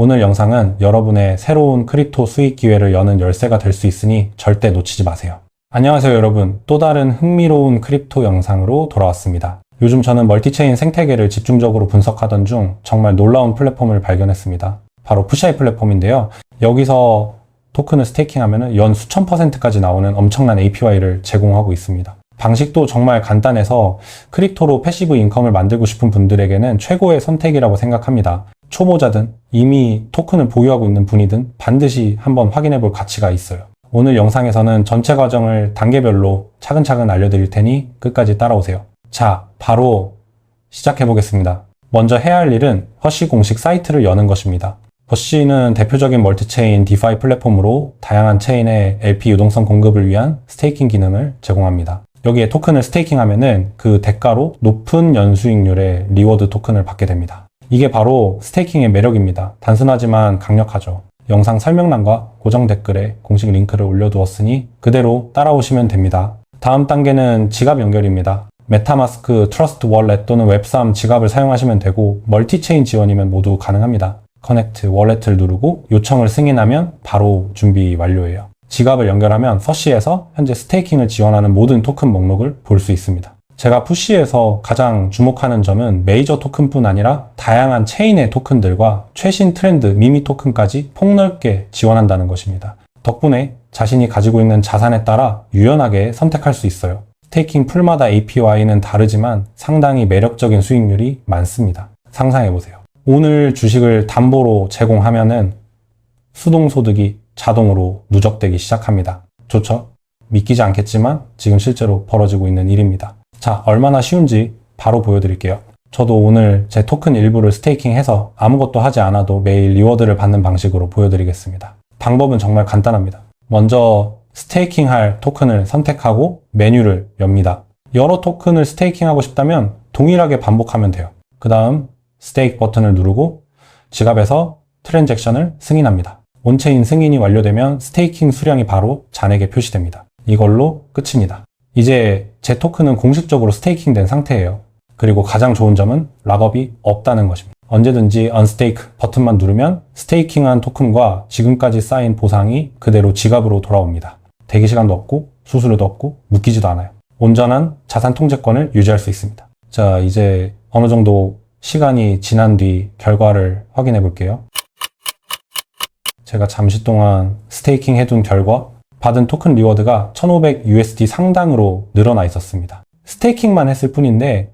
오늘 영상은 여러분의 새로운 크립토 수익 기회를 여는 열쇠가 될 수 있으니 절대 놓치지 마세요. 안녕하세요 여러분. 또 다른 흥미로운 크립토 영상으로 돌아왔습니다. 요즘 저는 멀티체인 생태계를 집중적으로 분석하던 중 정말 놀라운 플랫폼을 발견했습니다. 바로 푸샤이 플랫폼인데요. 여기서 토큰을 스테이킹하면 연 수천 퍼센트까지 나오는 엄청난 APY를 제공하고 있습니다. 방식도 정말 간단해서 크립토로 패시브 인컴을 만들고 싶은 분들에게는 최고의 선택이라고 생각합니다. 초보자든 이미 토큰을 보유하고 있는 분이든 반드시 한번 확인해 볼 가치가 있어요. 오늘 영상에서는 전체 과정을 단계별로 차근차근 알려드릴 테니 끝까지 따라오세요. 자, 바로 시작해 보겠습니다. 먼저 해야 할 일은 허쉬 공식 사이트를 여는 것입니다. 허쉬는 대표적인 멀티체인 디파이 플랫폼으로 다양한 체인의 LP 유동성 공급을 위한 스테이킹 기능을 제공합니다. 여기에 토큰을 스테이킹하면은 그 대가로 높은 연수익률의 리워드 토큰을 받게 됩니다. 이게 바로 스테이킹의 매력입니다. 단순하지만 강력하죠. 영상 설명란과 고정 댓글에 공식 링크를 올려두었으니 그대로 따라오시면 됩니다. 다음 단계는 지갑 연결입니다. 메타마스크, 트러스트 월렛 또는 웹3 지갑을 사용하시면 되고 멀티체인 지원이면 모두 가능합니다. 커넥트 월렛을 누르고 요청을 승인하면 바로 준비 완료예요. 지갑을 연결하면 서시에서 현재 스테이킹을 지원하는 모든 토큰 목록을 볼 수 있습니다. 제가 푸시에서 가장 주목하는 점은 메이저 토큰뿐 아니라 다양한 체인의 토큰들과 최신 트렌드 미미 토큰까지 폭넓게 지원한다는 것입니다. 덕분에 자신이 가지고 있는 자산에 따라 유연하게 선택할 수 있어요. 스테이킹 풀마다 APY는 다르지만 상당히 매력적인 수익률이 많습니다. 상상해보세요. 오늘 주식을 담보로 제공하면은 수동소득이 자동으로 누적되기 시작합니다. 좋죠? 믿기지 않겠지만 지금 실제로 벌어지고 있는 일입니다. 자, 얼마나 쉬운지 바로 보여드릴게요. 저도 오늘 제 토큰 일부를 스테이킹해서 아무것도 하지 않아도 매일 리워드를 받는 방식으로 보여드리겠습니다. 방법은 정말 간단합니다. 먼저 스테이킹할 토큰을 선택하고 메뉴를 엽니다. 여러 토큰을 스테이킹하고 싶다면 동일하게 반복하면 돼요. 그 다음 스테이크 버튼을 누르고 지갑에서 트랜잭션을 승인합니다. 온체인 승인이 완료되면 스테이킹 수량이 바로 잔액에 표시됩니다. 이걸로 끝입니다. 이제 제 토큰은 공식적으로 스테이킹 된 상태예요. 그리고 가장 좋은 점은 락업이 없다는 것입니다. 언제든지 언스테이크 버튼만 누르면 스테이킹한 토큰과 지금까지 쌓인 보상이 그대로 지갑으로 돌아옵니다. 대기 시간도 없고 수수료도 없고 묶이지도 않아요. 온전한 자산 통제권을 유지할 수 있습니다. 자, 이제 어느 정도 시간이 지난 뒤 결과를 확인해 볼게요. 제가 잠시 동안 스테이킹 해둔 결과 받은 토큰 리워드가 1500 USD 상당으로 늘어나 있었습니다. 스테이킹만 했을 뿐인데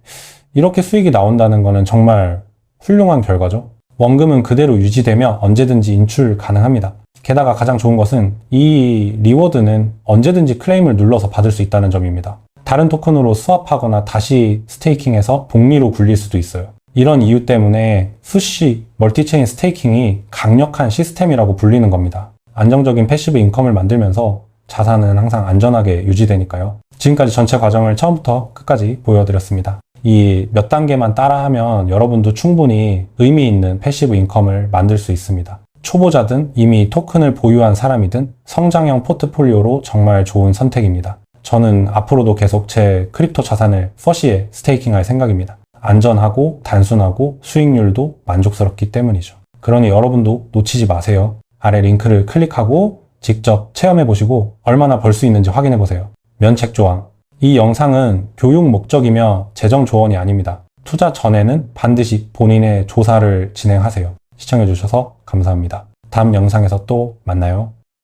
이렇게 수익이 나온다는 것은 정말 훌륭한 결과죠. 원금은 그대로 유지되며 언제든지 인출 가능합니다. 게다가 가장 좋은 것은 이 리워드는 언제든지 클레임을 눌러서 받을 수 있다는 점입니다. 다른 토큰으로 스왑하거나 다시 스테이킹해서 복리로 굴릴 수도 있어요. 이런 이유 때문에 수시 멀티체인 스테이킹이 강력한 시스템이라고 불리는 겁니다. 안정적인 패시브 인컴을 만들면서 자산은 항상 안전하게 유지되니까요. 지금까지 전체 과정을 처음부터 끝까지 보여드렸습니다. 이 몇 단계만 따라하면 여러분도 충분히 의미 있는 패시브 인컴을 만들 수 있습니다. 초보자든 이미 토큰을 보유한 사람이든 성장형 포트폴리오로 정말 좋은 선택입니다. 저는 앞으로도 계속 제 크립토 자산을 퍼시에 스테이킹할 생각입니다. 안전하고 단순하고 수익률도 만족스럽기 때문이죠. 그러니 여러분도 놓치지 마세요. 아래 링크를 클릭하고 직접 체험해 보시고 얼마나 벌 수 있는지 확인해 보세요. 면책 조항. 이 영상은 교육 목적이며 재정 조언이 아닙니다. 투자 전에는 반드시 본인의 조사를 진행하세요. 시청해 주셔서 감사합니다. 다음 영상에서 또 만나요.